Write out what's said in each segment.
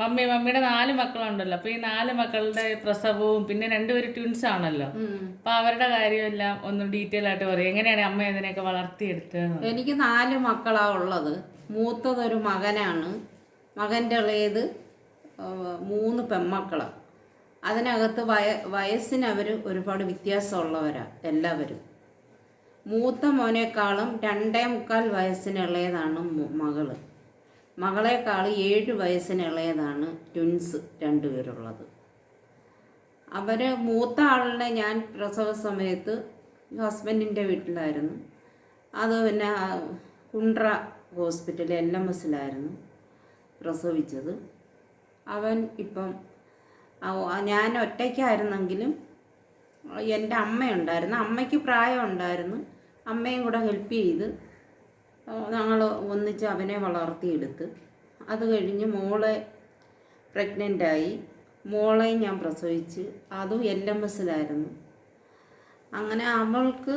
Mummy മമ്മിയുടെ നാല് മക്കളുണ്ടല്ലോ. അപ്പൊ ഈ നാല് മക്കളുടെ പ്രസവവും പിന്നെ രണ്ടുപേര് ട്വിൻസ് ആണല്ലോ. അപ്പൊ അവരുടെ കാര്യമെല്ലാം ഒന്ന് ഡീറ്റെയിൽ ആയിട്ട് പറയും. എങ്ങനെയാണ് അമ്മ ഇതിനെയൊക്കെ വളർത്തിയെടുത്തത് എനിക്ക് നാല് മക്കളാ ഉള്ളത്. മൂത്തതൊരു മകനാണ്. മകന്റെ ഇളയത് മൂന്ന് പെമ്മക്കളാണ് അതിനകത്ത് വയ വയസ്സിന് അവർ ഒരുപാട് വ്യത്യാസമുള്ളവരാ എല്ലാവരും. മൂത്ത മോനേക്കാളും രണ്ടേ മുക്കാൽ വയസ്സിനുള്ളതാണ് മകൾ. മകളെക്കാൾ ഏഴ് വയസ്സിന് ഇളയതാണ് ട്വിൻസ് രണ്ടുപേരുള്ളത്. അവർ മൂത്ത ആളിനെ ഞാൻ പ്രസവ സമയത്ത് ഹസ്ബൻഡിന്റെ വീട്ടിലായിരുന്നു. അത് പിന്നെ കുണ്ട്ര ഹോസ്പിറ്റൽ എൽ എം എസിലായിരുന്നു പ്രസവിച്ചത്. അവൻ ഇപ്പം ഞാൻ ഒറ്റയ്ക്കായിരുന്നെങ്കിലും എന്റെ അമ്മയുണ്ടായിരുന്നു. അമ്മയ്ക്ക് പ്രായമുണ്ടായിരുന്നു. അമ്മയും കൂടെ ഹെൽപ്പ് ചെയ്ത് ഞങ്ങൾ ഒന്നിച്ച് അവനെ വളർത്തിയെടുത്ത്. അത് കഴിഞ്ഞ് മോളെ പ്രഗ്നന്റായി മോളെ ഞാൻ പ്രസവിച്ച്. അതും എൽ എം എസിലായിരുന്നു അങ്ങനെ അവൾക്ക്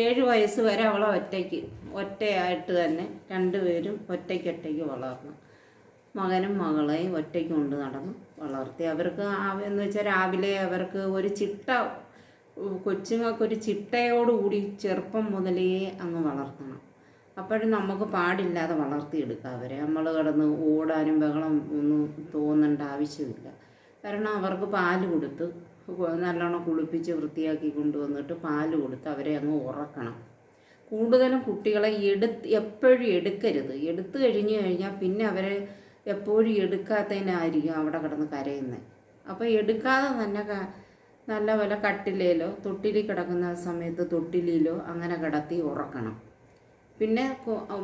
ഏഴ് വയസ്സ് വരെ അവളെ ഒറ്റയ്ക്ക് ഒറ്റയായിട്ട് തന്നെ രണ്ടുപേരും ഒറ്റയ്ക്ക് ഒറ്റയ്ക്ക് വളർന്നു. മകനും മകളെയും ഒറ്റയ്ക്ക് കൊണ്ട് നടന്നു വളർത്തി. അവർക്ക് എന്ന് വെച്ചാൽ രാവിലെ അവർക്ക് ഒരു ചിട്ട കൊച്ചുങ്ങൾക്കൊരു ചിട്ടയോടുകൂടി ചെറുപ്പം മുതലേ അങ്ങ് വളർത്തണം അപ്പോഴും നമുക്ക് പാടില്ലാതെ വളർത്തിയെടുക്കാം അവരെ. നമ്മൾ കിടന്ന് ഓടാനും ബഹളം ഒന്നും തോന്നേണ്ട ആവശ്യമില്ല. കാരണം അവർക്ക് പാൽ കൊടുത്ത് നല്ലോണം കുളിപ്പിച്ച് വൃത്തിയാക്കി കൊണ്ടുവന്നിട്ട് പാൽ കൊടുത്ത് അവരെ അങ്ങ് ഉറക്കണം. കൂടുതലും കുട്ടികളെ എടുത്ത് എപ്പോഴും എടുക്കരുത്. എടുത്തു കഴിഞ്ഞു കഴിഞ്ഞാൽ പിന്നെ അവരെ എപ്പോഴും എടുക്കാത്തതിനായിരിക്കും അവിടെ കിടന്ന് കരയുന്നത് അപ്പോൾ എടുക്കാതെ തന്നെ നല്ല പോലെ കട്ടിലേലോ തൊട്ടിലിൽ കിടക്കുന്ന സമയത്ത് തൊട്ടിലിലോ അങ്ങനെ കിടത്തി ഉറക്കണം. പിന്നെ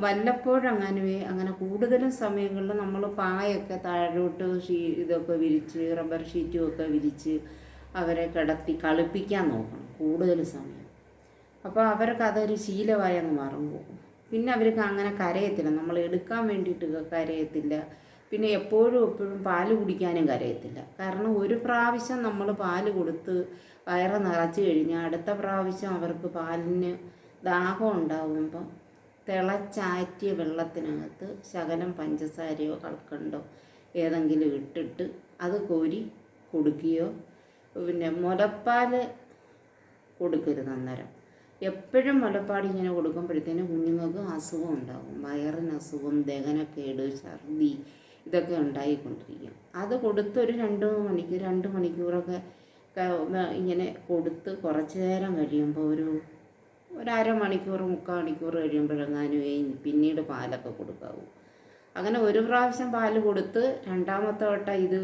വല്ലപ്പോഴങ്ങനെ വല്ലപ്പോഴും അങ്ങനെ കൂടുതലും സമയങ്ങളിൽ നമ്മൾ പായൊക്കെ താഴോട്ട് ഷീ ഇതൊക്കെ വിരിച്ച് റബ്ബർ ഷീറ്റും ഒക്കെ വിരിച്ച് അവരെ കിടത്തി കളിപ്പിക്കാൻ നോക്കണം കൂടുതൽ സമയം. അപ്പോൾ അവർക്ക് അതൊരു ശീലമായി അങ്ങ് മാറും പോകും പിന്നെ അവർക്ക് അങ്ങനെ കരയത്തില്ല. നമ്മൾ എടുക്കാൻ വേണ്ടിയിട്ട് കരയത്തില്ല. പിന്നെ എപ്പോഴും എപ്പോഴും പാൽ കുടിക്കാനും കരയത്തില്ല. കാരണം ഒരു പ്രാവശ്യം നമ്മൾ പാൽ കൊടുത്ത് വയറ് നിറച്ച് കഴിഞ്ഞാൽ അടുത്ത പ്രാവശ്യം അവർക്ക് പാലിന് ദാഹം ഉണ്ടാകുമ്പം തിളച്ചാറ്റിയ വെള്ളത്തിനകത്ത് ശകലം പഞ്ചസാരയോ കൽക്കണ്ടോ ഏതെങ്കിലും ഇട്ടിട്ട് അത് കോരി കൊടുക്കുകയോ പിന്നെ മുലപ്പാൽ കൊടുക്കരുത് അന്നേരം. എപ്പോഴും മുലപ്പാൽ ഇങ്ങനെ കൊടുക്കുമ്പോഴത്തേനും കുഞ്ഞുങ്ങൾക്ക് അസുഖം ഉണ്ടാകും. വയറിന് അസുഖം ദഹനക്കേട് ഛർദി ഇതൊക്കെ ഉണ്ടായിക്കൊണ്ടിരിക്കും. അത് കൊടുത്തൊരു രണ്ട് മണിക്കൂർ രണ്ട് മണിക്കൂറൊക്കെ ഇങ്ങനെ കൊടുത്ത് കുറച്ച് നേരം കഴിയുമ്പോൾ ഒരു ഒരു അരമണിക്കൂർ മുക്കാൽ മണിക്കൂർ കഴിയുമ്പോഴെങ്ങാനും പിന്നീട് പാലൊക്കെ കൊടുക്കാവൂ. അങ്ങനെ ഒരു പ്രാവശ്യം പാൽ കൊടുത്ത് രണ്ടാമത്തെ വട്ടം ഇത്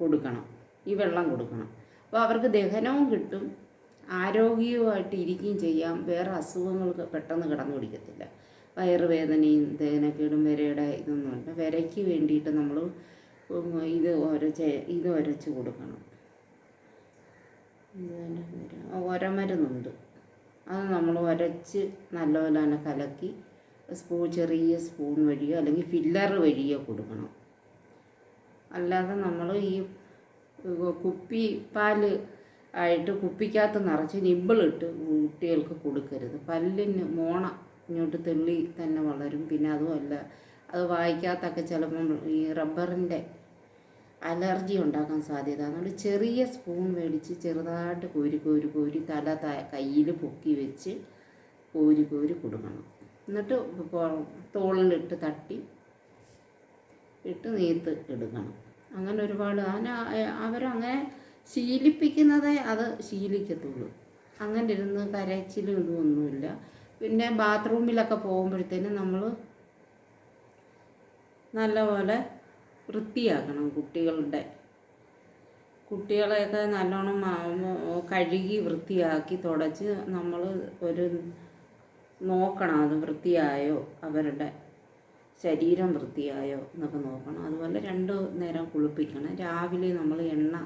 കൊടുക്കണം ഈ വെള്ളം കൊടുക്കണം. അപ്പോൾ അവർക്ക് ദഹനവും കിട്ടും ആരോഗ്യവുമായിട്ട് ഇരിക്കുകയും ചെയ്യാം വേറെ അസുഖങ്ങൾക്ക് പെട്ടെന്ന് കിടന്നു പിടിക്കത്തില്ല. വയറുവേദനയും ദഹനക്കേടും വിരയുടെ ഇതൊന്നുമില്ല വിരയ്ക്ക് വേണ്ടിയിട്ട് നമ്മൾ ഇത് ഒരച്ച് ഇത് ഒരച്ച് കൊടുക്കണം. ഓരോ വിര? അത് നമ്മൾ ഉരച്ച് നല്ലപോലെ തന്നെ കലക്കി സ്പൂ ചെറിയ സ്പൂൺ വഴിയോ അല്ലെങ്കിൽ ഫില്ലർ വഴിയോ കൊടുക്കണം. അല്ലാതെ നമ്മൾ ഈ കുപ്പി പാൽ ആയിട്ട് കുപ്പിക്കകത്ത് നിറച്ച് നിബിളിട്ട് കുട്ടികൾക്ക് കൊടുക്കരുത്. പല്ലിന് മോണ ഇങ്ങോട്ട് തെള്ളി തന്നെ വളരും. പിന്നെ അതുമല്ല അത് വായിക്കാത്തൊക്കെ ചിലപ്പം ഈ റബ്ബറിന്റെ അലർജി ഉണ്ടാക്കാൻ സാധ്യത. അതുകൊണ്ട് ചെറിയ സ്പൂൺ മേടിച്ച് ചെറുതായിട്ട് കോരി കോരി കോരി തല കയ്യിൽ പൊക്കി വെച്ച് കോരി കോരി കൊടുക്കണം. എന്നിട്ട് തോളിലിട്ട് തട്ടി ഇട്ട് നീത്ത് എടുക്കണം. അങ്ങനെ ഒരുപാട് അങ്ങനെ അവരങ്ങനെ ശീലിപ്പിക്കുന്നതേ അത് ശീലിക്കത്തുള്ളൂ. അങ്ങനെ ഇരുന്ന് കരച്ചിലും ഇതൊന്നുമില്ല. പിന്നെ ബാത്റൂമിലൊക്കെ പോകുമ്പോഴത്തേനും നമ്മൾ നല്ലപോലെ വൃത്തിയാക്കണം കുട്ടികളുടെ. കുട്ടികളെയൊക്കെ നല്ലോണം കഴുകി വൃത്തിയാക്കി തുടച്ച് നമ്മൾ ഒരു നോക്കണം അത് വൃത്തിയായോ അവരുടെ ശരീരം വൃത്തിയായോ എന്നൊക്കെ നോക്കണം. അതുപോലെ രണ്ട് നേരം കുളിപ്പിക്കണം. രാവിലെ നമ്മൾ എണ്ണ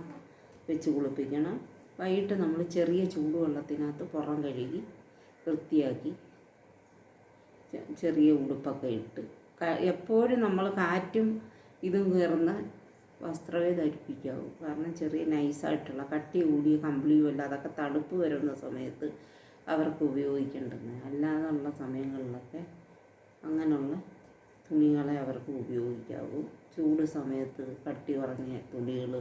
വെച്ച് കുളിപ്പിക്കണം. വൈകിട്ട് നമ്മൾ ചെറിയ ചൂടുവെള്ളത്തിനകത്ത് പുറം കഴുകി വൃത്തിയാക്കി ചെറിയ ഉടുപ്പൊക്കെ ഇട്ട്. എപ്പോഴും നമ്മൾ കാറ്റും ഇതും കയറുന്ന വസ്ത്രമേ ധരിപ്പിക്കാവൂ. കാരണം ചെറിയ നൈസായിട്ടുള്ള കട്ടി കൂടിയ കമ്പിളിയുമല്ല അതൊക്കെ തണുപ്പ് വരുന്ന സമയത്ത് അവർക്ക് ഉപയോഗിക്കേണ്ടത്. അല്ലാതെയുള്ള സമയങ്ങളിലൊക്കെ അങ്ങനെയുള്ള തുണികളെ അവർക്ക് ഉപയോഗിക്കാവൂ. ചൂട് സമയത്ത് കട്ടി കുറഞ്ഞ തുണികൾ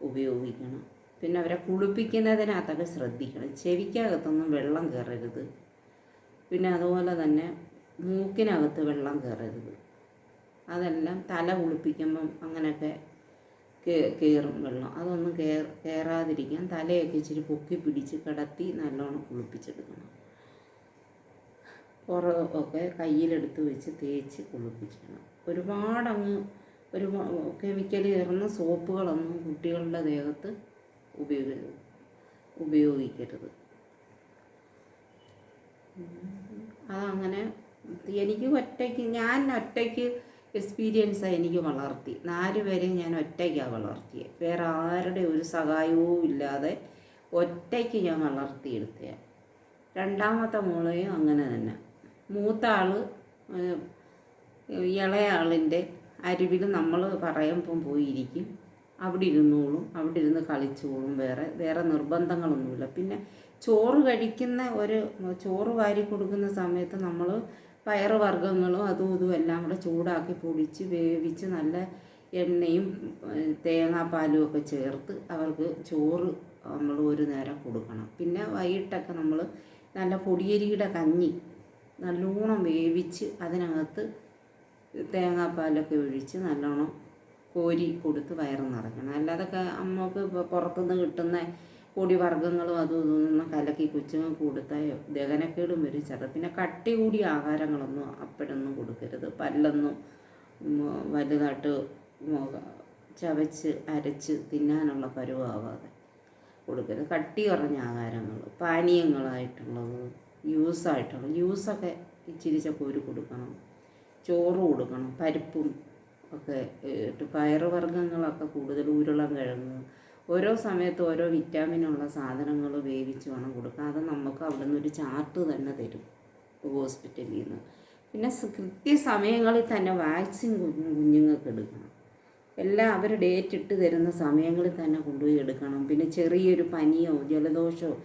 ഉപയോഗിക്കണം. പിന്നെ അവരെ കുളിപ്പിക്കുന്നതിനകത്തൊക്കെ ശ്രദ്ധിക്കണം. ചെവിക്കകത്തൊന്നും വെള്ളം കയറരുത്. പിന്നെ അതുപോലെ തന്നെ മൂക്കിനകത്ത് വെള്ളം കയറരുത്. അതെല്ലാം തല കുളിപ്പിക്കുമ്പം അങ്ങനെയൊക്കെ കയറും വെള്ളം. അതൊന്നും കയറാതിരിക്കാൻ തലയൊക്കെ ഇച്ചിരി പൊക്കി പിടിച്ച് കിടത്തി നല്ലോണം കുളിപ്പിച്ചെടുക്കണം. പുറമൊക്കെ കയ്യിലെടുത്ത് വെച്ച് തേച്ച് കുളിപ്പിക്കണം. ഒരുപാടങ്ങ് ഒരു കെമിക്കൽ കയറുന്ന സോപ്പുകളൊന്നും കുട്ടികളുടെ ദേഹത്ത് ഉപയോഗ ഉപയോഗിക്കരുത്. അതങ്ങനെ എനിക്ക് ഒറ്റയ്ക്ക് ഞാൻ ഒറ്റയ്ക്ക് എക്സ്പീരിയൻസാണ് എനിക്ക് വളർത്തി. നാല് പേരെയും ഞാൻ ഒറ്റയ്ക്കാണ് വളർത്തിയത് വേറെ ആരുടെ ഒരു സഹായവും ഇല്ലാതെ ഒറ്റയ്ക്ക് ഞാൻ വളർത്തിയെടുത്തത് രണ്ടാമത്തെ മോളെയും അങ്ങനെ തന്നെ. മൂത്ത ആൾ ഇളയാളിന്റെ അരുവിൽ നമ്മൾ പറയുമ്പം പോയിരിക്കും. അവിടെ ഇരുന്നോളും അവിടെ ഇരുന്ന് കളിച്ചോളും വേറെ വേറെ നിർബന്ധങ്ങളൊന്നുമില്ല. പിന്നെ ചോറ് കഴിക്കുന്ന ഒരു ചോറ് വാരി കൊടുക്കുന്ന സമയത്ത് നമ്മൾ പയറ് വർഗങ്ങളും അതും ഇതും എല്ലാം കൂടെ ചൂടാക്കി പൊടിച്ച് വേവിച്ച് നല്ല എണ്ണയും തേങ്ങാപ്പാലും ഒക്കെ ചേർത്ത് അവർക്ക് ചോറ് നമ്മൾ ഒരു നേരം കൊടുക്കണം. പിന്നെ വൈകിട്ടൊക്കെ നമ്മൾ നല്ല പൊടിയരിയുടെ കഞ്ഞി നല്ലോണം വേവിച്ച് അതിനകത്ത് തേങ്ങാപ്പാലൊക്കെ ഒഴിച്ച് നല്ലോണം കോരി കൊടുത്ത് വയറ് നിറയ്ക്കണം. അല്ലാതൊക്കെ അമ്മയ്ക്ക് പുറത്തുനിന്ന് കിട്ടുന്ന പൊടി വർഗങ്ങളും അതും ഇതൊന്നും കലക്കി കൊച്ചുങ്ങൾക്ക് കൊടുത്താൽ ദഹനക്കേടും വരും. ചെറുത് പിന്നെ കട്ടി കൂടിയ ആഹാരങ്ങളൊന്നും അപ്പോഴൊന്നും കൊടുക്കരുത്. പല്ലൊന്നും വലുതായിട്ട് ചവച്ച് അരച്ച് തിന്നാനുള്ള പരുവാവാതെ കൊടുക്കരുത്. കട്ടി കുറഞ്ഞ ആഹാരങ്ങൾ പാനീയങ്ങളായിട്ടുള്ളത് ജ്യൂസായിട്ടുള്ളത് ജ്യൂസൊക്കെ ഇച്ചിരി ചപ്പൂര് കൊടുക്കണം. ചോറ് കൊടുക്കണം പരിപ്പും ഒക്കെ പയറുവർഗങ്ങളൊക്കെ കൂടുതൽ ഉരുളൻ കിഴങ്ങ് ഓരോ സമയത്ത് ഓരോ വിറ്റാമിനുള്ള സാധനങ്ങൾ വേവിച്ച് വേണം കൊടുക്കാൻ. അത് നമുക്ക് അവിടെ നിന്ന് ഒരു ചാർട്ട് തന്നെ തരും ഹോസ്പിറ്റലിൽ നിന്ന്. പിന്നെ കൃത്യസമയങ്ങളിൽ തന്നെ വാക്സിൻ കുഞ്ഞു കുഞ്ഞുങ്ങൾക്ക് എടുക്കണം. എല്ലാം അവർ ഡേറ്റ് ഇട്ട് തരുന്ന സമയങ്ങളിൽ തന്നെ കൊണ്ടുപോയി എടുക്കണം. പിന്നെ ചെറിയൊരു പനിയോ ജലദോഷമോ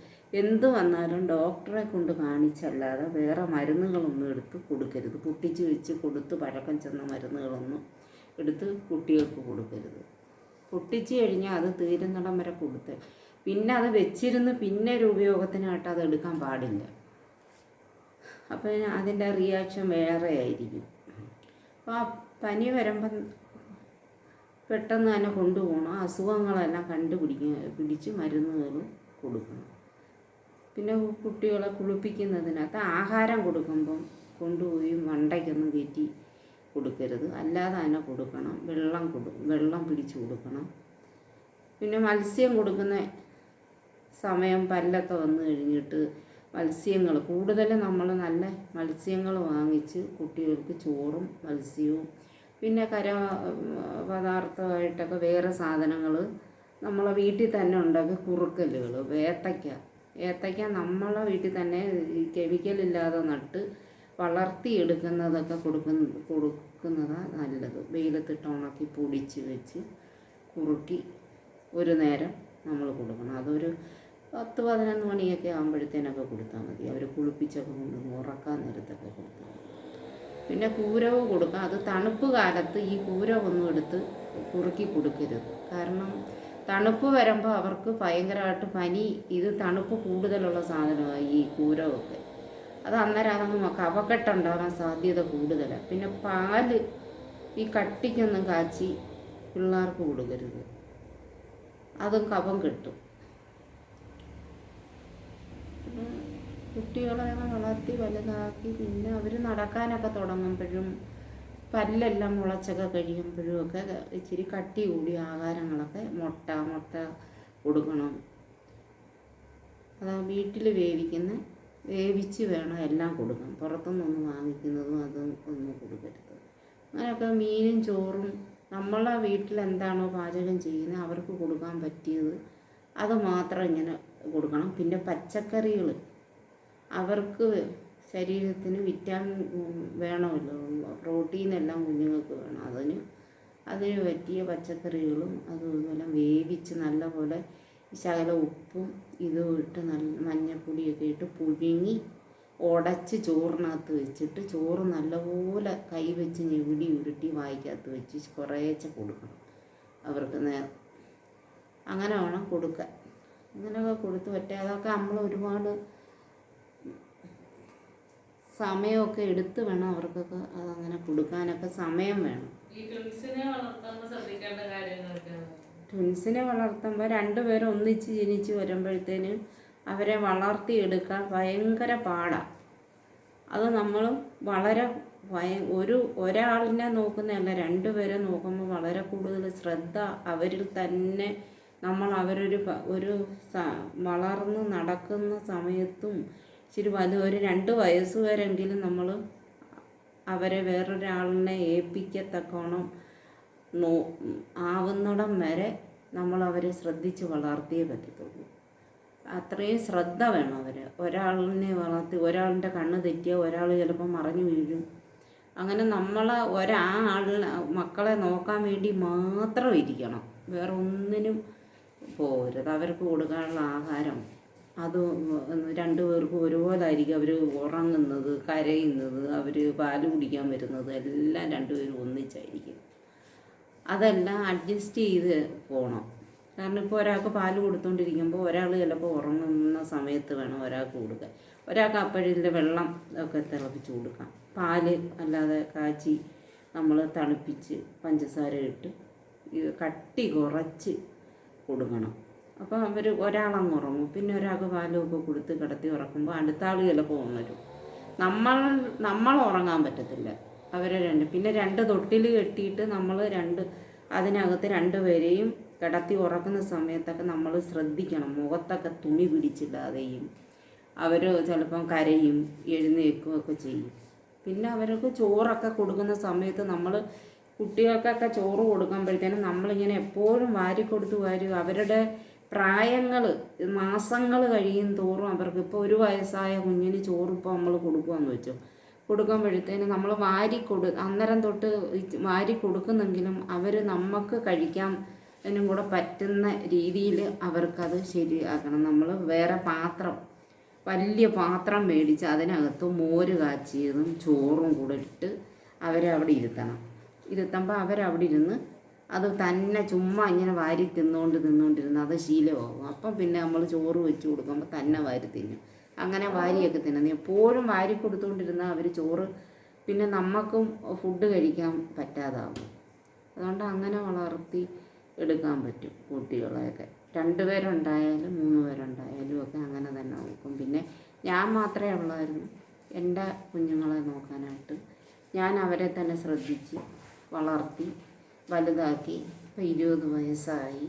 എന്ത് വന്നാലും ഡോക്ടറെ കൊണ്ട് കാണിച്ചല്ലാതെ വേറെ മരുന്നുകളൊന്നും എടുത്ത് കൊടുക്കരുത്. പൊട്ടിച്ച് വെച്ച് കൊടുത്ത് പഴക്കം ചെന്ന മരുന്നുകളൊന്നും എടുത്ത് കുട്ടികൾക്ക് കൊടുക്കരുത്. പൊട്ടിച്ച് കഴിഞ്ഞാൽ അത് തീരുന്നിടം വരെ കൊടുത്ത്. പിന്നെ അത് വെച്ചിരുന്ന് പിന്നെ ഒരു ഉപയോഗത്തിനായിട്ട് അത് എടുക്കാൻ പാടില്ല. അപ്പോൾ അതിന്റെ റിയാക്ഷൻ വേറെ ആയിരിക്കും. അപ്പോൾ ആ പനി വരുമ്പം പെട്ടെന്ന് തന്നെ കൊണ്ടുപോകണം അസുഖങ്ങളെല്ലാം കണ്ടുപിടിക്കുക പിടിച്ച് മരുന്നുകൾ കൊടുക്കണം. പിന്നെ കുട്ടികളെ കുളിപ്പിക്കുന്നതിനകത്ത് ആഹാരം കൊടുക്കുമ്പം കൊണ്ടുപോയി മണ്ടയ്ക്കൊന്നും കയറ്റി കൊടുക്കരുത്. അല്ലാതെ തന്നെ കൊടുക്കണം. വെള്ളം കൊടു വെള്ളം പിടിച്ച് കൊടുക്കണം. പിന്നെ മത്സ്യം കൊടുക്കുന്ന സമയം പല്ലൊക്കെ വന്നു കഴിഞ്ഞിട്ട് മത്സ്യങ്ങൾ കൂടുതലും നമ്മൾ നല്ല മത്സ്യങ്ങൾ വാങ്ങിച്ച് കുട്ടികൾക്ക് ചോറും മത്സ്യവും പിന്നെ കര പദാർത്ഥമായിട്ടൊക്കെ വേറെ സാധനങ്ങൾ നമ്മളെ വീട്ടിൽ തന്നെ ഉണ്ടാക്കി കുറുക്കലുകൾ ഏത്തയ്ക്ക. ഏത്തയ്ക്ക നമ്മളെ വീട്ടിൽ തന്നെ കെമിക്കലില്ലാതെ നട്ട് വളർത്തിയെടുക്കുന്നതൊക്കെ കൊടുക്കുന്ന കൊടുക്കുന്നതാണ് നല്ലത്. വെയിലത്തിട്ട് ഉണക്കി പൊടിച്ച് വെച്ച് കുറുക്കി ഒരു നേരം നമ്മൾ കൊടുക്കണം. അതൊരു പത്ത് പതിനൊന്ന് മണിയൊക്കെ ആകുമ്പോഴത്തേനൊക്കെ കൊടുത്താൽ മതി. അവർ കുളിപ്പിച്ചൊക്കെ കൊണ്ടുവന്ന് ഉറക്കാൻ നേരത്തൊക്കെ കൊടുത്താൽ പിന്നെ കൂരവ് കൊടുക്കാം. അത് തണുപ്പ് കാലത്ത് ഈ കൂരവൊന്നും എടുത്ത് കുറുക്കി കൊടുക്കരുത്. കാരണം തണുപ്പ് വരുമ്പോൾ അവർക്ക് ഭയങ്കരമായിട്ട് പനി ഇത് തണുപ്പ് കൂടുതലുള്ള സാധനമാണ് ഈ കൂരവൊക്കെ. അത് അന്നേരം അതങ്ങ് കഫക്കെട്ടുണ്ടാകാൻ സാധ്യത കൂടുതലാണ് പിന്നെ പാൽ ഈ കട്ടിക്കൊന്നും കാച്ചി പിള്ളേർക്ക് കൊടുക്കരുത്. അതും കഫം കിട്ടും. കുട്ടികളെ വളർത്തി വലുതാക്കി. പിന്നെ അവർ നടക്കാനൊക്കെ തുടങ്ങുമ്പോഴും പല്ലെല്ലാം മുളച്ചൊക്കെ കഴിയുമ്പോഴും ഒക്കെ ഇച്ചിരി കട്ടി കൂടിയ ആഹാരങ്ങളൊക്കെ മുട്ട മുട്ട കൊടുക്കണം. അതാ വീട്ടിൽ വേവിക്കുന്ന വേവിച്ച് വേണം എല്ലാം കൊടുക്കാൻ. പുറത്തുനിന്നൊന്നും വാങ്ങിക്കുന്നതും അതും ഒന്നും കൊടുക്കരുത്. അങ്ങനെയൊക്കെ മീനും ചോറും നമ്മളെ വീട്ടിൽ എന്താണോ പാചകം ചെയ്യുന്നത് അവർക്ക് കൊടുക്കാൻ പറ്റിയത് അത് മാത്രം ഇങ്ങനെ കൊടുക്കണം. പിന്നെ പച്ചക്കറികൾ അവർക്ക് ശരീരത്തിന് വിറ്റാമിൻ വേണമല്ലോ. പ്രോട്ടീൻ എല്ലാം കുഞ്ഞുങ്ങൾക്ക് വേണം. അതിന് അതിന് പറ്റിയ പച്ചക്കറികളും അതുപോലെ വേവിച്ച് നല്ലപോലെ ശകല ഉപ്പും ഇതും ഇട്ട് നല്ല മഞ്ഞൾപ്പൊടിയൊക്കെ ഇട്ട് പുഴുങ്ങി ഉടച്ച് ചോറിനകത്ത് വെച്ചിട്ട് ചോറ് നല്ലപോലെ കൈ വെച്ച് ഞെവിടി ഉരുട്ടി വായിക്കകത്ത് വെച്ച് കുറേച്ച കൊടുക്കണം. അവർക്ക് നേരം അങ്ങനെ വേണം കൊടുക്കാൻ. അങ്ങനെയൊക്കെ കൊടുത്ത് പറ്റുക അതൊക്കെ നമ്മൾ ഒരുപാട് സമയമൊക്കെ എടുത്ത് വേണം അവർക്കൊക്കെ അതങ്ങനെ കൊടുക്കാനൊക്കെ സമയം വേണം. ഈ വളർത്തുമ്പോൾ ശ്രദ്ധിക്കേണ്ട കാര്യങ്ങളൊക്കെ ട്വിൻസിനെ വളർത്തുമ്പോൾ രണ്ടുപേരും ഒന്നിച്ച് ജനിച്ച് വരുമ്പോഴത്തേന് അവരെ വളർത്തിയെടുക്കാൻ ഭയങ്കര പാടാണ് അത് നമ്മൾ വളരെ ഭയ ഒരു ഒരാളിനെ നോക്കുന്നതല്ല രണ്ടുപേരെ നോക്കുമ്പോൾ വളരെ കൂടുതൽ ശ്രദ്ധ അവരിൽ തന്നെ നമ്മൾ അവരൊരു ഒരു വളർന്ന് നടക്കുന്ന സമയത്തും ഇച്ചിരി വലു ഒരു രണ്ട് വയസ്സുവരെങ്കിലും നമ്മൾ അവരെ വേറൊരാളിനെ ഏൽപ്പിക്കത്തക്കോണം നോ ആവുന്നിടം വരെ നമ്മൾ അവരെ ശ്രദ്ധിച്ച് വളർത്തിയേ പറ്റത്തുള്ളൂ. അത്രയും ശ്രദ്ധ വേണം അവർ ഒരാളിനെ വളർത്തി ഒരാളിന്റെ കണ്ണ് തെറ്റിയ ഒരാൾ ചിലപ്പോൾ മറഞ്ഞു വീഴും. അങ്ങനെ നമ്മൾ ഒരാ ആളിനെ മക്കളെ നോക്കാൻ വേണ്ടി മാത്രം ഇരിക്കണം. വേറെ ഒന്നിനും പോകരുത് അവർക്ക് കൊടുക്കാനുള്ള ആഹാരം അത് രണ്ടു പേർക്കും ഒരുപോലെ ആയിരിക്കും അവർ ഉറങ്ങുന്നത് കരയുന്നത് അവർ പാൽ കുടിക്കാൻ വരുന്നത്. എല്ലാം രണ്ടുപേരും ഒന്നിച്ചായിരിക്കും. അതെല്ലാം അഡ്ജസ്റ്റ് ചെയ്ത് പോകണം കാരണം ഇപ്പോൾ ഒരാൾക്ക് പാൽ കൊടുത്തുകൊണ്ടിരിക്കുമ്പോൾ ഒരാൾ ചിലപ്പോൾ ഉറങ്ങുന്ന സമയത്ത് വേണം ഒരാൾക്ക് കൊടുക്കാൻ. ഒരാൾക്ക് അപ്പോഴിതിന്റെ വെള്ളം ഒക്കെ തിളപ്പിച്ച് കൊടുക്കാം. പാൽ അല്ലാതെ കാച്ചി നമ്മൾ തണുപ്പിച്ച് പഞ്ചസാര ഇട്ട് കട്ടി കുറച്ച് കൊടുക്കണം. അപ്പോൾ അവർ ഒരാളങ്ങ് ഉറങ്ങും. പിന്നെ ഒരാൾക്ക് പാലൊക്കെ കൊടുത്ത് കിടത്തി ഉറക്കുമ്പോൾ അടുത്ത ആൾ ചിലപ്പോൾ ഉണരും നമ്മൾ നമ്മൾ ഉറങ്ങാൻ പറ്റത്തില്ല. അവരെ രണ്ട്. പിന്നെ രണ്ട് തൊട്ടിൽ കെട്ടിയിട്ട് നമ്മൾ രണ്ട് അതിനകത്ത് രണ്ടുപേരെയും കിടത്തി ഉറക്കുന്ന സമയത്തൊക്കെ നമ്മൾ ശ്രദ്ധിക്കണം. മുഖത്തൊക്കെ തുണി പിടിച്ചിടാതെയും അവർ ചിലപ്പം കരയും എഴുന്നേൽക്കും ഒക്കെ ചെയ്യും. പിന്നെ അവർക്ക് ചോറൊക്കെ കൊടുക്കുന്ന സമയത്ത് നമ്മൾ കുട്ടികൾക്കൊക്കെ ചോറ് കൊടുക്കുമ്പോഴത്തേനും നമ്മളിങ്ങനെ എപ്പോഴും വാരി കൊടുത്ത് വാരി അവരുടെ പ്രായങ്ങൾ മാസങ്ങൾ കഴിയും തോറും അവർക്ക്. ഇപ്പോൾ ഒരു വയസ്സായ കുഞ്ഞിന് ചോറ് ഇപ്പോൾ നമ്മൾ കൊടുക്കുകയെന്ന് വെച്ചു. കൊടുക്കുമ്പോഴത്തേന് നമ്മൾ വാരി കൊടു അന്നേരം തൊട്ട് വാരി കൊടുക്കുന്നെങ്കിലും അവർ നമുക്ക് കഴിക്കാം എന്നും കൂടെ പറ്റുന്ന രീതിയിൽ അവർക്കത് ശരിയാക്കണം. നമ്മൾ വേറെ പാത്രം വലിയ പാത്രം മേടിച്ച് അതിനകത്ത് മോര് കാച്ചിയതും ചോറും കൂടെ ഇട്ട് അവരെ അവിടെ ഇരുത്തണം. ഇരുത്തുമ്പോൾ അവരവിടെ ഇരുന്ന് അത് തന്നെ ചുമ്മാ ഇങ്ങനെ വാരി തിന്നുകൊണ്ട് തിന്നുകൊണ്ടിരുന്ന് അത് ശീലമാകും. അപ്പം പിന്നെ നമ്മൾ ചോറ് വെച്ച് കൊടുക്കുമ്പോൾ തന്നെ വാരി തിന്നും. അങ്ങനെ വാരിയൊക്കെ തിന്നുന്നത് എപ്പോഴും വാരി കൊടുത്തുകൊണ്ടിരുന്നാൽ അവർ ചോറ് പിന്നെ നമുക്കും ഫുഡ് കഴിക്കാൻ പറ്റാതാവും. അതുകൊണ്ട് അങ്ങനെ വളർത്തി എടുക്കാൻ പറ്റും കുട്ടികളെയൊക്കെ. രണ്ട് പേരുണ്ടായാലും മൂന്ന് പേരുണ്ടായാലും ഒക്കെ അങ്ങനെ തന്നെ നോക്കും. പിന്നെ ഞാൻ മാത്രമേ ഉള്ളായിരുന്നു. എന്റെ കുഞ്ഞുങ്ങളെ നോക്കാനായിട്ട് ഞാൻ അവരെ തന്നെ ശ്രദ്ധിച്ച് വളർത്തി വലുതാക്കി. ഇപ്പം ഇരുപത് വയസ്സായി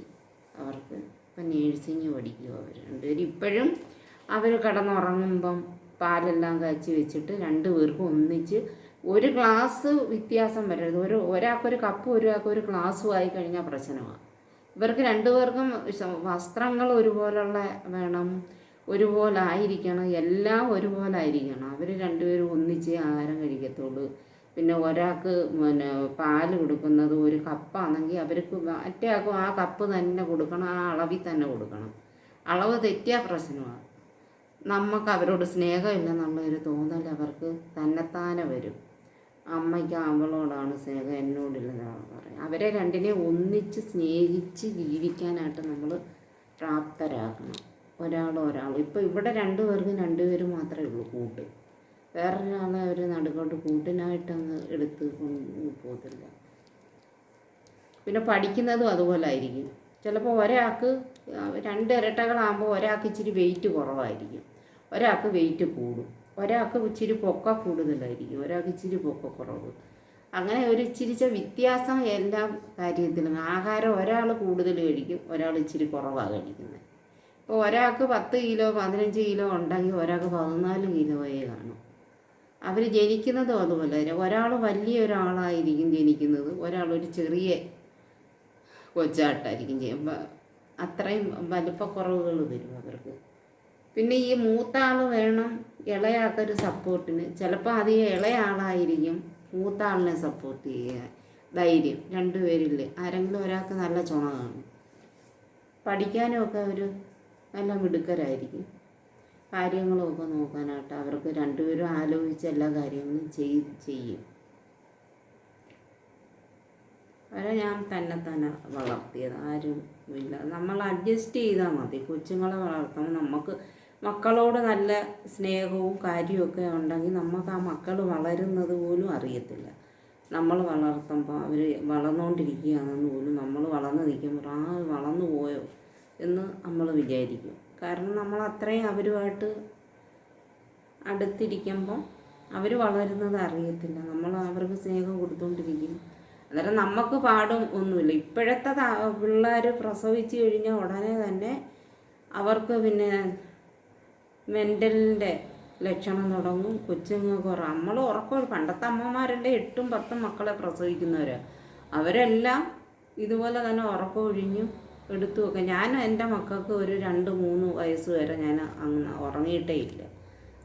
അവർക്ക് ഇപ്പം നേഴ്സിങ് പഠിക്കും അവർ രണ്ടുപേരും. ഇപ്പോഴും അവർ കിടന്നുറങ്ങുമ്പം പാലെല്ലാം കാച്ചി വെച്ചിട്ട് രണ്ട് പേർക്കും ഒന്നിച്ച് ഒരു ഗ്ലാസ് വ്യത്യാസം വരരുത്. ഒരു ഒരാൾക്കൊരു കപ്പ് ഒരാൾക്കൊരു ഗ്ലാസ്സും ആയി കഴിഞ്ഞാൽ പ്രശ്നമാണ് ഇവർക്ക് രണ്ടുപേർക്കും വസ്ത്രങ്ങൾ ഒരുപോലുള്ള വേണം ഒരുപോലെ ആയിരിക്കണം എല്ലാം ഒരുപോലെ ആയിരിക്കണം. അവർ രണ്ടുപേരും ഒന്നിച്ച് ആഹാരം കഴിക്കത്തുള്ളൂ. പിന്നെ ഒരാൾക്ക് പിന്നെ പാൽ കൊടുക്കുന്നത് ഒരു കപ്പാണെങ്കിൽ അവർക്ക് മറ്റേ ആൾക്കും ആ കപ്പ് തന്നെ കൊടുക്കണം ആ അളവിൽ തന്നെ കൊടുക്കണം. അളവ് തെറ്റിയാൽ പ്രശ്നമാണ് നമുക്ക് അവരോട് സ്നേഹമില്ല സ്നേഹമില്ലെന്നുള്ളൊരു തോന്നൽ അവർക്ക് തന്നെത്താനെ വരും. അമ്മയ്ക്ക് അവളോടാണ് സ്നേഹം എന്നോടില്ലെന്നാണ് പറയും അവരെ രണ്ടിനെ ഒന്നിച്ച് സ്നേഹിച്ച് ജീവിക്കാനായിട്ട് നമ്മൾ പ്രാപ്തരാക്കണം ഒരാൾ ഒരാൾ. ഇപ്പോൾ ഇവിടെ രണ്ടു പേർക്ക് രണ്ടുപേരും മാത്രമേ ഉള്ളൂ കൂട്ട്. വേറൊരാളെ അവർ നടുക്കോട്ട് കൂട്ടിനായിട്ടങ്ങ് എടുത്ത് പോകത്തില്ല. പിന്നെ പഠിക്കുന്നതും അതുപോലെ ആയിരിക്കും. ചിലപ്പോൾ ഒരാൾക്ക് രണ്ട് ഇരട്ടകളാകുമ്പോൾ ഒരാൾക്ക് ഇച്ചിരി വെയിറ്റ് കുറവായിരിക്കും. ഒരാൾക്ക് വെയിറ്റ് കൂടും. ഒരാൾക്ക് ഇച്ചിരി പൊക്ക കൂടുതലായിരിക്കും. ഒരാൾക്ക് ഇച്ചിരി പൊക്ക കുറവ്. അങ്ങനെ ഒരു ഇച്ചിരിച്ച വ്യത്യാസം എല്ലാ കാര്യത്തിലും. ആഹാരം ഒരാൾ കൂടുതൽ കഴിക്കും ഒരാൾ ഇച്ചിരി കുറവാണ് കഴിക്കുന്നത്. ഇപ്പോൾ ഒരാൾക്ക് പത്ത് കിലോ പതിനഞ്ച് കിലോ ഉണ്ടെങ്കിൽ ഒരാൾക്ക് പതിനാല് കിലോയെ കാണും. അവർ ജനിക്കുന്നതും അതുപോലെ തന്നെ. ഒരാൾ വലിയ ഒരാളായിരിക്കും ജനിക്കുന്നത്. ഒരാൾ ഒരു ചെറിയ കൊച്ചാട്ടായിരിക്കും അത്രയും വലിപ്പക്കുറവുകൾ വരും അവർക്ക്. പിന്നെ ഈ മൂത്ത ആൾ വേണം ഇളയാൾക്കൊരു സപ്പോർട്ടിന്. ചിലപ്പോൾ അത് ഈ ഇളയ ആളായിരിക്കും മൂത്ത ആളിനെ സപ്പോർട്ട് ചെയ്യുക. ധൈര്യം രണ്ടുപേരിൽ ആരെങ്കിലും ഒരാൾക്ക് നല്ല ചുണ കാണും പഠിക്കാനുമൊക്കെ ഒരു നല്ല മിടുക്കരായിരിക്കും. കാര്യങ്ങളുമൊക്കെ നോക്കാനായിട്ട് അവർക്ക് രണ്ടുപേരും ആലോചിച്ച് എല്ലാ കാര്യങ്ങളും ചെയ് ചെയ്യും. അവരെ ഞാൻ തന്നെ തന്നെ വളർത്തിയത്. ആരും ഇല്ല. നമ്മൾ അഡ്ജസ്റ്റ് ചെയ്താൽ മതി. കൊച്ചുങ്ങളെ വളർത്തുമ്പോൾ നമുക്ക് മക്കളോട് നല്ല സ്നേഹവും കാര്യമൊക്കെ ഉണ്ടെങ്കിൽ നമുക്ക് ആ മക്കൾ വളരുന്നത് പോലും അറിയത്തില്ല. നമ്മൾ വളർത്തുമ്പോൾ അവർ വളർന്നുകൊണ്ടിരിക്കുകയാണെന്ന് പോലും നമ്മൾ വളർന്നു നിൽക്കുമ്പോൾ ആ വളർന്നു പോയോ എന്ന് നമ്മൾ വിചാരിക്കും. കാരണം നമ്മൾ അത്രയും അവരുമായിട്ട് അടുത്തിരിക്കുമ്പോൾ അവർ വളരുന്നത് അറിയത്തില്ല. നമ്മൾ അവർക്ക് സ്നേഹം കൊടുത്തുകൊണ്ടിരിക്കും. അന്നേരം നമുക്ക് പാടും ഒന്നുമില്ല. ഇപ്പോഴത്തെ പിള്ളേർ പ്രസവിച്ച് കഴിഞ്ഞാൽ ഉടനെ തന്നെ അവർക്ക് പിന്നെ മെന്റലിന്റെ ലക്ഷണം തുടങ്ങും. കൊച്ചുങ്ങൾക്ക് ഉറ നമ്മൾ ഉറക്കം പണ്ടത്തെ അമ്മമാരെല്ലാം എട്ടും പത്തും മക്കളെ പ്രസവിക്കുന്നവർ അവരെല്ലാം ഇതുപോലെ തന്നെ ഉറക്കം ഒഴിഞ്ഞു എടുത്തു വെക്കാം. ഞാൻ എന്റെ മക്കൾക്ക് ഒരു രണ്ട് മൂന്ന് വയസ്സ് വരെ ഞാൻ അങ്ങനെ ഉറങ്ങിയിട്ടേ ഇല്ല.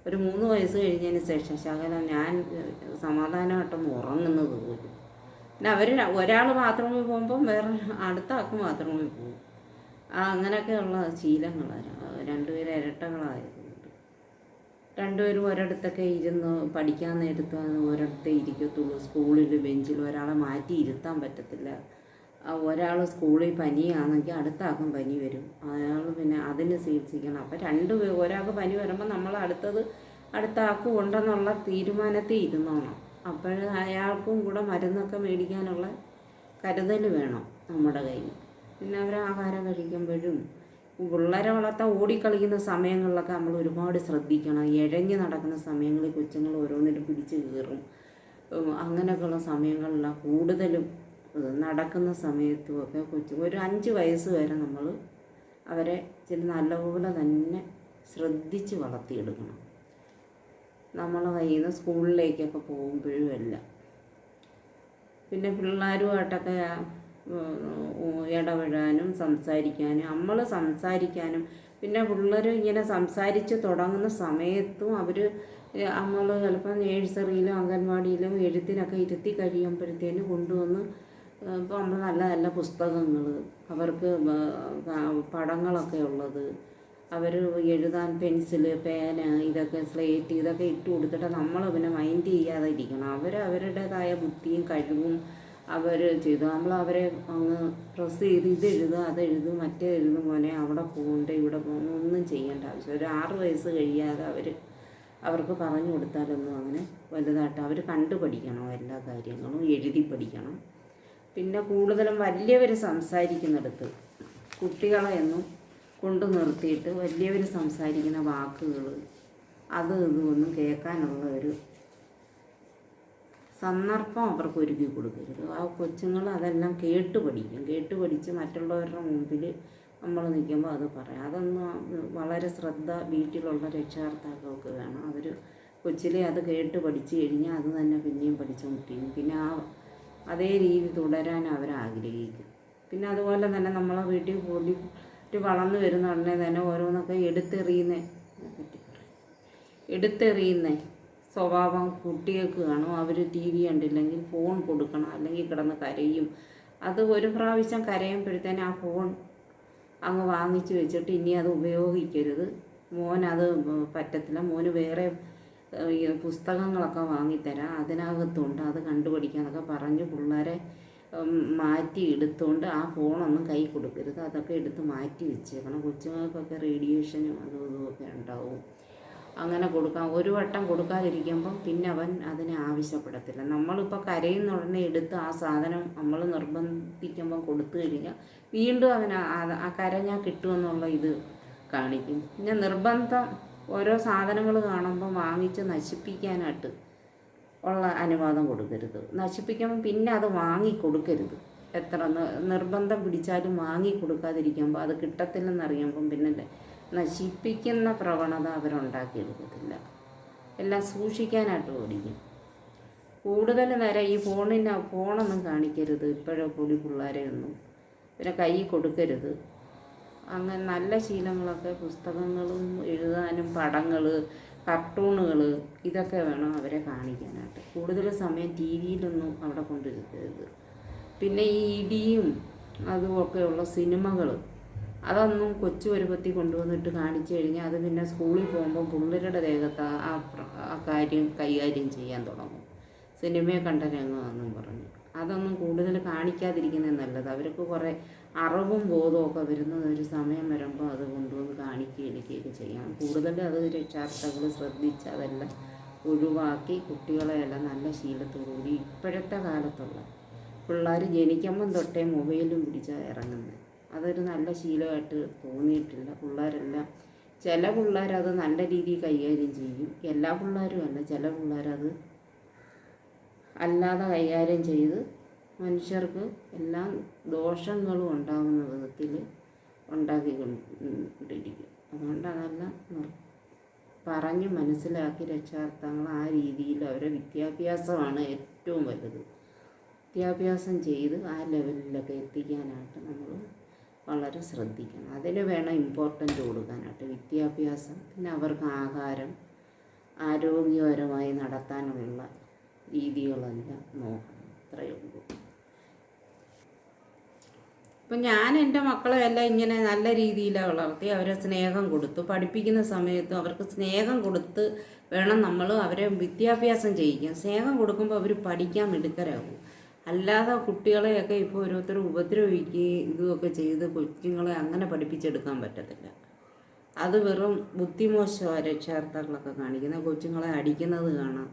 ഒരു മൂന്ന് വയസ്സ് കഴിഞ്ഞതിന് ശേഷം ശകലം ഞാൻ സമാധാനമായിട്ടൊന്ന് ഉറങ്ങുന്നത് പോലും. പിന്നെ അവർ ഒരാൾ ബാത്റൂമിൽ പോകുമ്പം വേറെ അടുത്ത ആൾക്ക് ബാത്റൂമിൽ പോകും. അങ്ങനെയൊക്കെയുള്ള ശീലങ്ങളാണ് രണ്ടുപേരും ഇരട്ടകളായതുകൊണ്ട് രണ്ടുപേരും ഒരിടത്തൊക്കെ ഇരുന്ന് പഠിക്കാൻ നേരത്ത് ഒരിടത്തെ ഇരിക്കത്തുള്ളൂ. സ്കൂളിൽ ബെഞ്ചിൽ ഒരാളെ മാറ്റി ഇരുത്താൻ പറ്റത്തില്ല. ഒരാൾ സ്കൂളിൽ പനിയാണെങ്കിൽ അടുത്ത ആൾക്കും പനി വരും. അയാൾ പിന്നെ അതിന് ചികിത്സിക്കണം. അപ്പം രണ്ട് ഒരാൾക്ക് പനി വരുമ്പോൾ നമ്മൾ അടുത്തത് അടുത്ത ആൾക്കും ഉണ്ടെന്നുള്ള തീരുമാനത്തിൽ ഇരുന്നോണം. അപ്പോൾ അയാൾക്കും കൂടെ മരുന്നൊക്കെ മേടിക്കാനുള്ള കരുതൽ വേണം നമ്മുടെ കയ്യിൽ. പിന്നെ അവർ ആഹാരം കഴിക്കുമ്പോഴും പിള്ളേരെ വളർത്താൻ ഓടിക്കളിക്കുന്ന സമയങ്ങളിലൊക്കെ നമ്മൾ ഒരുപാട് ശ്രദ്ധിക്കണം. ഇഴഞ്ഞ് നടക്കുന്ന സമയങ്ങളിൽ കൊച്ചുങ്ങൾ ഓരോന്നിലും പിടിച്ച് കയറും. അങ്ങനെയൊക്കെയുള്ള സമയങ്ങളിലാണ് കൂടുതലും നടക്കുന്ന സമയത്തും ഒക്കെ കൊച്ചു ഒരു അഞ്ച് വയസ്സ് വരെ നമ്മൾ അവരെ ചില നല്ലപോലെ തന്നെ ശ്രദ്ധിച്ച് വളർത്തിയെടുക്കണം. നമ്മൾ കയ്യിൽ സ്കൂളിലേക്കൊക്കെ പോകുമ്പോഴും എല്ലാം. പിന്നെ പിള്ളേരുമായിട്ടൊക്കെ ഇടപെടാനും സംസാരിക്കാനും നമ്മൾ സംസാരിക്കാനും പിന്നെ പിള്ളേർ ഇങ്ങനെ സംസാരിച്ച് തുടങ്ങുന്ന സമയത്തും അവർ നമ്മൾ ചിലപ്പോൾ നേഴ്സറിയിലും അംഗൻവാടിയിലും എഴുത്തിനൊക്കെ ഇരുത്തി കഴിയുമ്പോഴത്തേന് കൊണ്ടുവന്ന് ഇപ്പോൾ നമ്മൾ നല്ല നല്ല പുസ്തകങ്ങൾ അവർക്ക് പടങ്ങളൊക്കെ ഉള്ളത് അവർ എഴുതാൻ പെൻസിൽ പേന ഇതൊക്കെ സ്ലേറ്റ് ഇതൊക്കെ ഇട്ട് കൊടുത്തിട്ട് നമ്മൾ പിന്നെ മൈൻഡ് ചെയ്യാതെ ഇരിക്കണം. അവർ അവരുടേതായ ബുദ്ധിയും കഴിവും അവർ ചെയ്തു. നമ്മൾ അവരെ അങ്ങ് പ്രസ് ചെയ്ത് ഇത് എഴുതുക അത് എഴുതും മറ്റേ എഴുതും പോലെ അവിടെ പോകണ്ട ഇവിടെ പോകണ്ട ഒന്നും ചെയ്യേണ്ട ആവശ്യം. ഒരു ആറ് വയസ്സ് കഴിയാതെ അവർ അവർക്ക് പറഞ്ഞു കൊടുത്താലൊന്നും അങ്ങനെ വലുതായിട്ട് അവർ കണ്ടു പഠിക്കണം എല്ലാ കാര്യങ്ങളും എഴുതി പഠിക്കണം. പിന്നെ കൂടുതലും വലിയവർ സംസാരിക്കുന്നിടത്ത് കുട്ടികളെ ഒന്നും കൊണ്ടു നിർത്തിയിട്ട് വലിയവർ സംസാരിക്കുന്ന വാക്കുകൾ അത് ഇതൊന്നും കേൾക്കാനുള്ള ഒരു സന്ദർഭം അവർക്ക് ഒരുക്കി കൊടുക്കരുത്. ആ കൊച്ചുങ്ങൾ അതെല്ലാം കേട്ട് പഠിക്കും. കേട്ട് പഠിച്ച് മറ്റുള്ളവരുടെ മുമ്പിൽ നമ്മൾ നിൽക്കുമ്പോൾ അത് പറയാം. അതൊന്നും വളരെ ശ്രദ്ധ വീട്ടിലുള്ള രക്ഷകർത്താക്കൾക്ക് വേണം. അവർ കൊച്ചിലെ അത് കേട്ട് പഠിച്ച് കഴിഞ്ഞാൽ അത് തന്നെ പിന്നെയും പഠിച്ചുകൊണ്ടിരിക്കും പിന്നെ ആ അതേ രീതി തുടരാൻ അവർ ആഗ്രഹിക്കും. പിന്നെ അതുപോലെ തന്നെ നമ്മളെ വീട്ടിൽ കൂടി വളർന്നു വരുന്ന ഉടനെ തന്നെ ഓരോന്നൊക്കെ എടുത്തെറിയുന്നേ എടുത്തെറിയുന്ന സ്വഭാവം കുട്ടികൾക്ക് കാണും. അവർ ടി വി കണ്ടില്ലെങ്കിൽ ഫോൺ കൊടുക്കണം. അല്ലെങ്കിൽ കിടന്ന് കരയും. അത് ഒരു പ്രാവശ്യം കരയുമ്പോഴത്തേന് ആ ഫോൺ അങ്ങ് വാങ്ങിച്ചു വെച്ചിട്ട് ഇനി അത് ഉപയോഗിക്കരുത്. മോൻ അത് പറ്റത്തില്ല. മോന് വേറെ പുസ്തകങ്ങളൊക്കെ വാങ്ങിത്തരാം. അതിനകത്തുണ്ട്. അത് കണ്ടുപഠിക്കാന്നൊക്കെ പറഞ്ഞ് പിള്ളേരെ മാറ്റി എടുത്തുകൊണ്ട് ആ ഫോണൊന്നും കൈ കൊടുക്കരുത്. അതൊക്കെ എടുത്ത് മാറ്റി വെച്ചേക്കണം. കൊച്ചുങ്ങൾക്കൊക്കെ റേഡിയേഷനും അതും ഇതും ഒക്കെ ഉണ്ടാവും. അങ്ങനെ കൊടുക്കാം ഒരു വട്ടം കൊടുക്കാതിരിക്കുമ്പം പിന്നെ അവൻ അതിനെ ആവശ്യപ്പെടത്തില്ല. നമ്മളിപ്പോൾ കരയുന്ന ഉടനെ എടുത്ത് ആ സാധനം നമ്മൾ നിർബന്ധിക്കുമ്പം കൊടുത്തു കഴിഞ്ഞാൽ വീണ്ടും അവൻ ആ- കരഞ്ഞാൽ കിട്ടുമെന്നുള്ള ഇത് കാണിക്കും. പിന്നെ നിർബന്ധം ഓരോ സാധനങ്ങൾ കാണുമ്പോൾ വാങ്ങിച്ച് നശിപ്പിക്കാനായിട്ട് ഉള്ള അനുവാദം കൊടുക്കരുത്. നശിപ്പിക്കുമ്പോൾ പിന്നെ അത് വാങ്ങി കൊടുക്കരുത്. എത്ര നിർബന്ധം പിടിച്ചാലും വാങ്ങി കൊടുക്കാതിരിക്കുമ്പോൾ അത് കിട്ടത്തില്ലെന്നറിയുമ്പം പിന്നെ നശിപ്പിക്കുന്ന പ്രവണത അവരുണ്ടാക്കിയെടുക്കത്തില്ല. എല്ലാം സൂക്ഷിക്കാനായിട്ട് ഓടിക്കും. കൂടുതൽ നേരം ഈ ഫോണിന് ഫോണൊന്നും കാണിക്കരുത്. ഇപ്പോഴോ കൂടി പിള്ളേരെ ഒന്നും. പിന്നെ കൈ കൊടുക്കരുത്. അങ്ങനെ നല്ല ശീലങ്ങളൊക്കെ പുസ്തകങ്ങളും എഴുതാനും പടങ്ങൾ കാർട്ടൂണുകൾ ഇതൊക്കെ വേണം അവരെ കാണിക്കാനായിട്ട്. കൂടുതൽ സമയം ടി വിയിലൊന്നും അവിടെ കൊണ്ടിരിക്കരുത്. പിന്നെ ഈ ഇടിയും അതുമൊക്കെയുള്ള സിനിമകൾ അതൊന്നും കൊച്ചു പരുവത്തിൽ കൊണ്ടുവന്നിട്ട് കാണിച്ചു കഴിഞ്ഞാൽ അത് പിന്നെ സ്കൂളിൽ പോകുമ്പോൾ പിള്ളേരുടെ ദേഹത്ത് ആ- ആ കാര്യം കൈകാര്യം ചെയ്യാൻ തുടങ്ങും. സിനിമയെ കണ്ട രംഗമാണെന്നും പറഞ്ഞു. അതൊന്നും കൂടുതൽ കാണിക്കാതിരിക്കുന്നത് നല്ലത്. അവർക്ക് കുറേ അറിവും ബോധവും ഒക്കെ വരുന്ന ഒരു സമയം വരുമ്പോൾ അത് കൊണ്ടുവന്ന് കാണിക്കുകയും എടുക്കുകയൊക്കെ ചെയ്യാം. കൂടുതൽ അത് രക്ഷാർത്ഥകൾ ശ്രദ്ധിച്ച് അതെല്ലാം ഒഴിവാക്കി കുട്ടികളെയെല്ലാം നല്ല ശീലത്തോടുകൂടി ഇപ്പോഴത്തെ കാലത്തുള്ള പിള്ളേർ ജനിക്കുമ്പം തൊട്ടേ മൊബൈലും പിടിച്ചാണ് ഇറങ്ങുന്നത് അതൊരു നല്ല ശീലമായിട്ട് തോന്നിയിട്ടില്ല. പിള്ളേരെല്ലാം ചില പിള്ളേരത് നല്ല രീതിയിൽ കൈകാര്യം ചെയ്യും. എല്ലാ പിള്ളേരും അല്ല ചില പിള്ളേരത് അല്ലാതെ കൈകാര്യം ചെയ്ത് മനുഷ്യർക്ക് എല്ലാ ദോഷങ്ങളും ഉണ്ടാകുന്ന വിധത്തിൽ ഉണ്ടാക്കിക്കൊണ്ടിരിക്കും. അതുകൊണ്ട് അതെല്ലാം പറഞ്ഞ് മനസ്സിലാക്കി രക്ഷാർത്ഥങ്ങൾ ആ രീതിയിൽ അവരെ വിദ്യാഭ്യാസമാണ് ഏറ്റവും വലുത്. വിദ്യാഭ്യാസം ചെയ്ത് ആ ലെവലിലൊക്കെ എത്തിക്കാനായിട്ട് നമ്മൾ വളരെ ശ്രദ്ധിക്കണം. അതിൽ വേണം ഇമ്പോർട്ടന്റ് കൊടുക്കാനായിട്ട്. വിദ്യാഭ്യാസം പിന്നെ അവർക്ക് ആഹാരം ആരോഗ്യപരമായി നടത്താനുള്ള രീതികളെല്ലാം നോക്കണം. അത്രയേ ഉള്ളൂ. ഇപ്പം ഞാൻ എന്റെ മക്കളെ എല്ലാം ഇങ്ങനെ നല്ല രീതിയിലാണ് വളർത്തി. അവരെ സ്നേഹം കൊടുത്തു. പഠിപ്പിക്കുന്ന സമയത്തും അവർക്ക് സ്നേഹം കൊടുത്ത് വേണം നമ്മൾ അവരെ വിദ്യാഭ്യാസം ചെയ്യിക്കാൻ. സ്നേഹം കൊടുക്കുമ്പോൾ അവർ പഠിക്കാൻ മിടുക്കരാകും. അല്ലാതെ കുട്ടികളെയൊക്കെ ഇപ്പോൾ ഓരോരുത്തർ ഉപദ്രവിക്കുകയും ഇതുമൊക്കെ ചെയ്ത് കൊച്ചുങ്ങളെ അങ്ങനെ പഠിപ്പിച്ചെടുക്കാൻ പറ്റത്തില്ല. അത് വെറും ബുദ്ധിമോശമാണ് രക്ഷാകർത്താക്കളൊക്കെ കാണിക്കുന്ന കൊച്ചുങ്ങളെ അടിക്കുന്നത് കാണാം.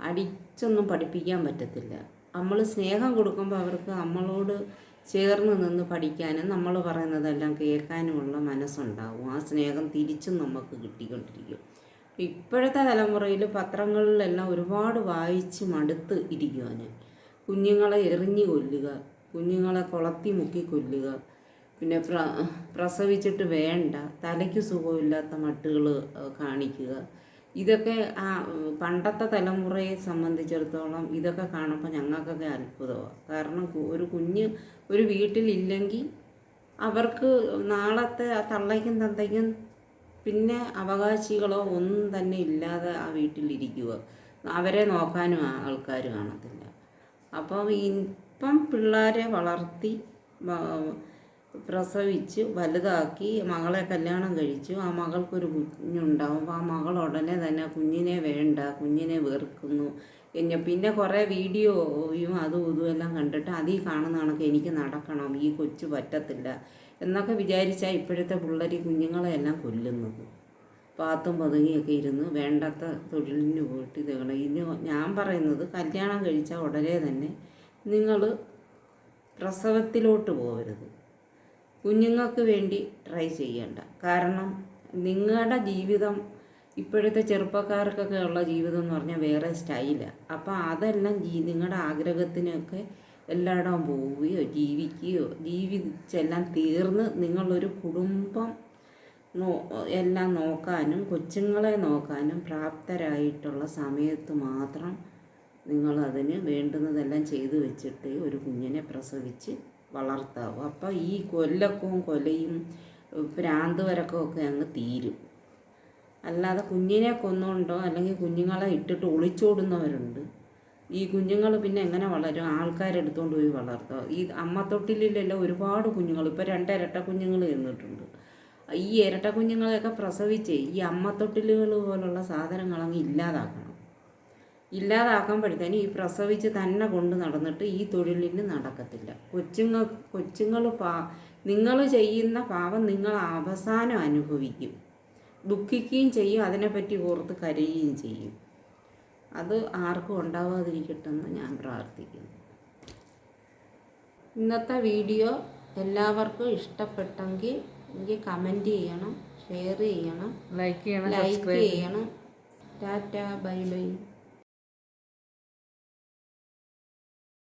അടിച്ചൊന്നും പഠിപ്പിക്കാൻ പറ്റത്തില്ല. നമ്മൾ സ്നേഹം കൊടുക്കുമ്പോൾ അവർക്ക് നമ്മളോട് ചേർന്ന് നിന്ന് പഠിക്കാനും നമ്മൾ പറയുന്നതെല്ലാം കേൾക്കാനുമുള്ള മനസ്സുണ്ടാവും. ആ സ്നേഹം തിരിച്ചും നമുക്ക് കിട്ടിക്കൊണ്ടിരിക്കും. ഇപ്പോഴത്തെ തലമുറയിൽ പത്രങ്ങളിലെല്ലാം ഒരുപാട് വായിച്ച് മടുത്ത് ഇരിക്കുവാൻ കുഞ്ഞുങ്ങളെ എറിഞ്ഞു കൊല്ലുക കുഞ്ഞുങ്ങളെ കൊളത്തി മുക്കി കൊല്ലുക. പിന്നെ പ്ര പ്രസവിച്ചിട്ട് വേണ്ട തലയ്ക്ക് സുഖമില്ലാത്ത മട്ടുകൾ കാണിക്കുക. ഇതൊക്കെ ആ പണ്ടത്തെ തലമുറയെ സംബന്ധിച്ചിടത്തോളം ഇതൊക്കെ കാണുമ്പോൾ ഞങ്ങൾക്കൊക്കെ അത്ഭുതമാണ് കാരണം ഒരു കുഞ്ഞ് ഒരു വീട്ടിലില്ലെങ്കിൽ അവർക്ക് നാളത്തെ തള്ളയ്ക്കും തന്തയ്ക്കും പിന്നെ അവകാശികളോ ഒന്നും തന്നെ ഇല്ലാതെ ആ വീട്ടിലിരിക്കുക. അവരെ നോക്കാനും ആൾക്കാർ കാണത്തില്ല. അപ്പം ഇപ്പം പിള്ളേരെ വളർത്തി പ്രസവിച്ച് വലുതാക്കി മകളെ കല്യാണം കഴിച്ചു ആ മകൾക്കൊരു കുഞ്ഞുണ്ടാവും. അപ്പോൾ ആ മകൾ ഉടനെ തന്നെ കുഞ്ഞിനെ വേണ്ട കുഞ്ഞിനെ വെറുക്കുന്നു. പിന്നെ പിന്നെ കുറേ വീഡിയോയും അതും ഇതും എല്ലാം കണ്ടിട്ട് അതിൽ കാണുന്ന കണക്ക് എനിക്ക് നടക്കണം ഈ കൊച്ചു പറ്റത്തില്ല എന്നൊക്കെ വിചാരിച്ചാൽ ഇപ്പോഴത്തെ പിള്ളേർ കുഞ്ഞുങ്ങളെയെല്ലാം കൊല്ലുന്നത്. പാത്തും പതുങ്ങിയൊക്കെ ഇരുന്ന് വേണ്ടാത്ത തൊഴിലിന് പോയിട്ട് ഇതുകളെ ഇനി ഞാൻ പറയുന്നത് കല്യാണം കഴിച്ച ഉടനെ തന്നെ നിങ്ങൾ പ്രസവത്തിലോട്ട് പോകരുത് കുഞ്ഞുങ്ങൾക്ക് വേണ്ടി ട്രൈ ചെയ്യണ്ട. കാരണം നിങ്ങളുടെ ജീവിതം ഇപ്പോഴത്തെ ചെറുപ്പക്കാർക്കൊക്കെ ഉള്ള ജീവിതം എന്ന് പറഞ്ഞാൽ വേറെ സ്റ്റൈലാണ് അപ്പോൾ അതെല്ലാം ജീ നിങ്ങളുടെ ആഗ്രഹത്തിനൊക്കെ എല്ലായിടവും പോവുകയോ ജീവിക്കുകയോ ജീവിച്ചെല്ലാം തീർന്ന് നിങ്ങളൊരു കുടുംബം എല്ലാം നോക്കാനും കൊച്ചുങ്ങളെ നോക്കാനും പ്രാപ്തരായിട്ടുള്ള സമയത്ത് മാത്രം നിങ്ങളതിന് വേണ്ടുന്നതെല്ലാം ചെയ്തു വെച്ചിട്ട് ഒരു കുഞ്ഞിനെ പ്രസവിച്ച് വളർത്താവും. അപ്പോൾ ഈ കൊല്ലക്കവും കൊലയും ഭ്രാന്ത് വരക്കമൊക്കെ അങ്ങ് തീരും. അല്ലാതെ കുഞ്ഞിനെ കൊന്നുകൊണ്ടോ അല്ലെങ്കിൽ കുഞ്ഞുങ്ങളെ ഇട്ടിട്ട് ഒളിച്ചോടുന്നവരുണ്ട്. ഈ കുഞ്ഞുങ്ങൾ പിന്നെ എങ്ങനെ വളരും? ആൾക്കാരെടുത്തുകൊണ്ട് പോയി വളർത്തുക ഈ അമ്മത്തൊട്ടിലെല്ലാം ഒരുപാട് കുഞ്ഞുങ്ങൾ ഇപ്പോൾ രണ്ടരട്ട കുഞ്ഞുങ്ങൾ ചെന്നിട്ടുണ്ട് ഈ ഇരട്ട കുഞ്ഞുങ്ങളെയൊക്കെ പ്രസവിച്ച് ഈ അമ്മത്തൊട്ടിലുകൾ പോലുള്ള സാധനങ്ങൾ അങ്ങ് ഇല്ലാതാക്കണം. ഇല്ലാതാക്കുമ്പോഴത്തേനും ഈ പ്രസവിച്ച് തന്നെ കൊണ്ട് നടന്നിട്ട് ഈ തൊഴിലിന് നടക്കത്തില്ല. കൊച്ചുങ്ങൾ കൊച്ചുങ്ങൾ പാ നിങ്ങൾ ചെയ്യുന്ന പാവം നിങ്ങൾ അവസാനം അനുഭവിക്കും. ദുഃഖിക്കുകയും ചെയ്യും അതിനെപ്പറ്റി ഓർത്ത് കരയുകയും ചെയ്യും. അത് ആർക്കും ഉണ്ടാവാതിരിക്കട്ടെ എന്ന് ഞാൻ പ്രാർത്ഥിക്കുന്നു. ഇന്നത്തെ വീഡിയോ എല്ലാവർക്കും ഇഷ്ടപ്പെട്ടെങ്കിൽ എനിക്ക് കമന്റ് ചെയ്യണം ഷെയർ ചെയ്യണം ലൈക്ക് ചെയ്യണം ലൈക്ക് ചെയ്യണം. Tata bye bye.